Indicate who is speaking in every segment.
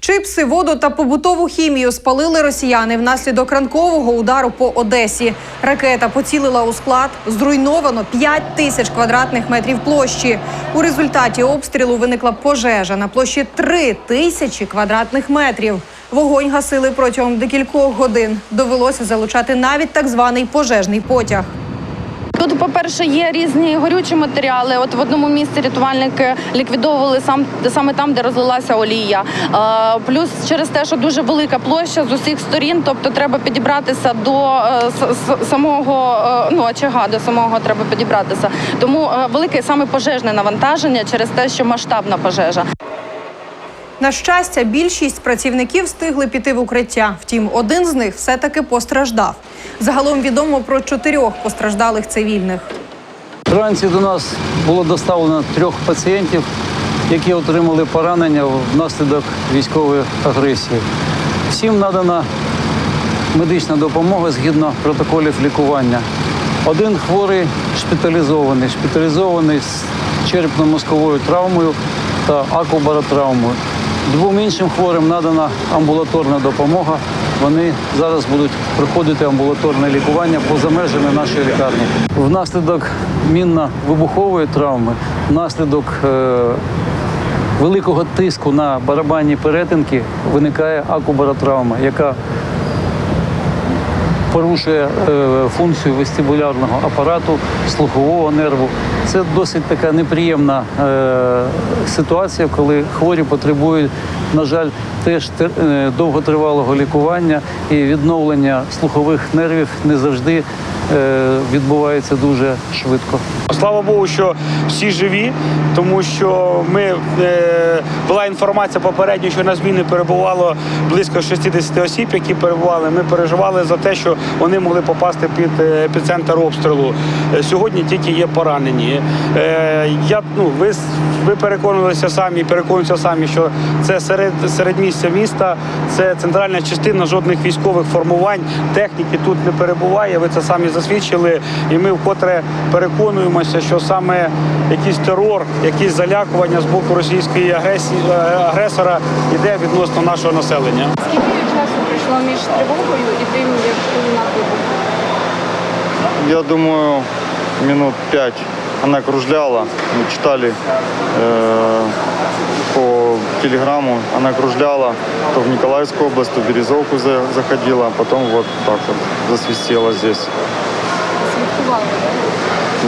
Speaker 1: Чипси, воду та побутову хімію спалили росіяни внаслідок ранкового удару по Одесі. Ракета поцілила у склад. Зруйновано 5 тисяч квадратних метрів площі. У результаті обстрілу виникла пожежа на площі 3 тисячі квадратних метрів. Вогонь гасили протягом декількох годин. Довелося залучати навіть так званий пожежний потяг.
Speaker 2: Тут, по-перше, є різні горючі матеріали. От в одному місці рятувальники ліквідовували сам саме там, де розлилася олія. Плюс через те, що дуже велика площа з усіх сторін, тобто треба підібратися до е, самого е, ну очага, до самого треба підібратися. Тому е, велике саме пожежне навантаження через те, що масштабна пожежа.
Speaker 1: На щастя, більшість працівників встигли піти в укриття. Втім, один з них все-таки постраждав. Загалом відомо про чотирьох постраждалих цивільних.
Speaker 3: Вранці до нас було доставлено трьох пацієнтів, які отримали поранення внаслідок військової агресії. Всім надана медична допомога згідно протоколів лікування. Один хворий шпиталізований, шпиталізований з черепно-мозковою травмою та акубаротравмою. Двом іншим хворим надана амбулаторна допомога. Вони зараз будуть проходити амбулаторне лікування поза межами нашої лікарні. Внаслідок мінно-вибухової травми, внаслідок е, великого тиску на барабанні перетинки виникає акубаротравма, яка порушує е, функцію вестибулярного апарату, слухового нерву. Це досить така неприємна е, ситуація, коли хворі потребують, на жаль, теж е, довготривалого лікування і відновлення слухових нервів не завжди відбувається дуже швидко.
Speaker 4: Слава Богу, що всі живі, тому що ми е, була інформація попередньо, що на зміни перебувало близько 60 осіб, які перебували. Ми переживали за те, що вони могли попасти під е, епіцентр обстрілу. Е, Сьогодні тільки є поранені. Е, я ну ви ви переконувалися самі, переконуються самі, що це серед середмістя міста, це центральна частина жодних військових формувань, техніки тут не перебуває. Ви це самі засвідчили, і ми вкотре переконуємося, що саме якийсь терор, якісь залякування з боку російської агресії е, агресора йде відносно нашого населення.
Speaker 2: Скільки часу пройшло між тривогою і тим, як лунав вибух?
Speaker 5: Я думаю, минут пять она кружляла. Мы читали э, по телеграмму. Она кружляла то в Николаевскую область, то в Березовку за- заходила, а потом вот так вот засвистела здесь.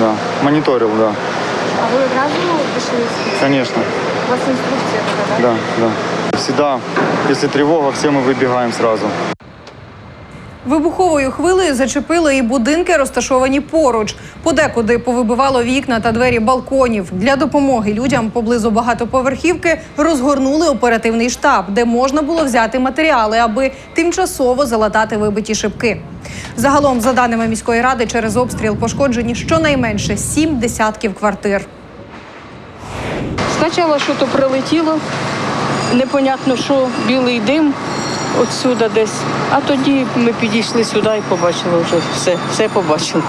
Speaker 5: Да. Мониторил, да.
Speaker 2: А вы одразу пішли з
Speaker 5: Конечно.
Speaker 2: У вас инструкция тогда, да?
Speaker 5: Да, да. Всегда, если тревога, все мы выбегаем сразу.
Speaker 1: Вибуховою хвилею зачепили і будинки, розташовані поруч. Подекуди повибивало вікна та двері балконів. Для допомоги людям поблизу багатоповерхівки розгорнули оперативний штаб, де можна було взяти матеріали, аби тимчасово залатати вибиті шибки. Загалом, за даними міської ради, через обстріл пошкоджені щонайменше сім десятків квартир.
Speaker 6: Спочатку що то прилетіло, непонятно що, білий дим отсюда десь. А тоді ми підійшли сюди і побачили вже все, все побачили.